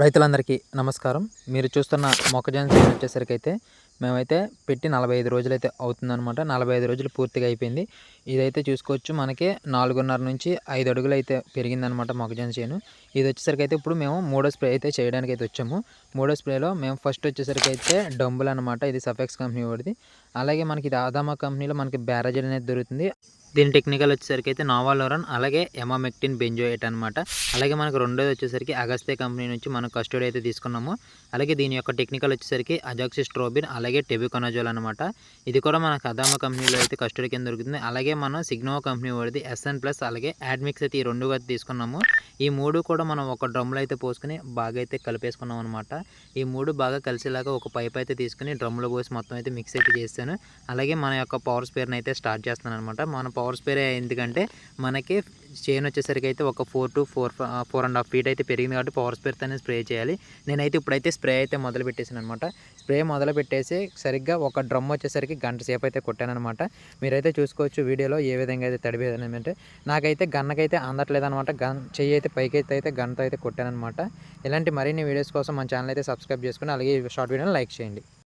రైతులందరికీ నమస్కారం. మీరు చూస్తున్న మొక్కజొన్న చేను వచ్చేసరికి అయితే మేమైతే పెట్టి నలభై ఐదు రోజులు అయితే అవుతుందన్నమాట. నలభై ఐదు రోజులు పూర్తిగా అయిపోయింది. ఇదైతే చూసుకోవచ్చు మనకి నాలుగున్నర నుంచి ఐదు అడుగులు అయితే పెరిగిందనమాట మొక్కజొన్న చేను. ఇది వచ్చేసరికి అయితే ఇప్పుడు మేము మూడో స్ప్రే అయితే చేయడానికి అయితే వచ్చాము. మూడో స్ప్రేలో మేము ఫస్ట్ వచ్చేసరికి అయితే డంబుల్ అనమాట ఇది సఫెక్స్ కంపెనీ వాడిది. అలాగే మనకి ఇది ఆదామా కంపెనీలో మనకి బ్యారేజ్ అనేది దొరుకుతుంది. దీని టెక్నికల్ వచ్చేసరికి అయితే నావాలోరన్ అలాగే ఎమామెక్టిన్ బెంజోయేట్ అనమాట అలాగే మనకు రెండోది వచ్చేసరికి అగస్తే కంపెనీ నుంచి మనం కస్టడీ అయితే తీసుకున్నాము. అలాగే దీని యొక్క టెక్నికల్ వచ్చేసరికి అజాక్సిస్ట్రోబిన్ అలాగే టెబికొనజోల్ అనమాట ఇది కూడా మనకు అదామా కంపెనీలో అయితే కస్టడీ కింద దొరుకుతుంది. అలాగే మనం సిగ్నో కంపెనీ వాడిది ఎస్ఎన్ ప్లస్ అలాగే యాడ్మిక్స్ అయితే ఈ రెండు అయితే తీసుకున్నాము. ఈ మూడు కూడా మనం ఒక డ్రమ్లో అయితే పోసుకుని బాగా అయితే కలిపేసుకున్నాం అనమాట ఈ మూడు బాగా కలిసేలాగా ఒక పైప్ అయితే తీసుకుని డ్రమ్లో పోసి మొత్తం అయితే మిక్స్ అయితే చేస్తాను. అలాగే మన యొక్క పవర్ స్పేర్ని అయితే స్టార్ట్ చేస్తాను అనమాట మన పవర్ స్పేర్ ఎందుకంటే మనకి చేను వచ్చేసరికి అయితే ఒక four to four four and half feet అయితే పెరిగింది కాబట్టి పవర్ స్ప్రేతోనే స్ప్రే చేయాలి. నేనైతే ఇప్పుడైతే స్ప్రే అయితే మొదలు పెట్టేసాను అనమాట స్ప్రే మొదలు పెట్టేసి సరిగ్గా ఒక డ్రమ్ వచ్చేసరికి గంట సేపు అయితే కొట్టానమాట మీరైతే చూసుకోవచ్చు వీడియోలో ఏ విధంగా అయితే తడిపేదంటే నాకైతే గన్నకైతే అందట్లేదు అనమాట గన్ చెయ్యి అయితే పైకి అయితే అయితే గన్తో అయితే కొట్టానమాట ఇలాంటి మరిన్ని వీడియోస్ కోసం మన ఛానల్ అయితే సబ్స్క్రైబ్ చేసుకుని అలాగే షార్ట్ వీడియోని లైక్ చేయండి.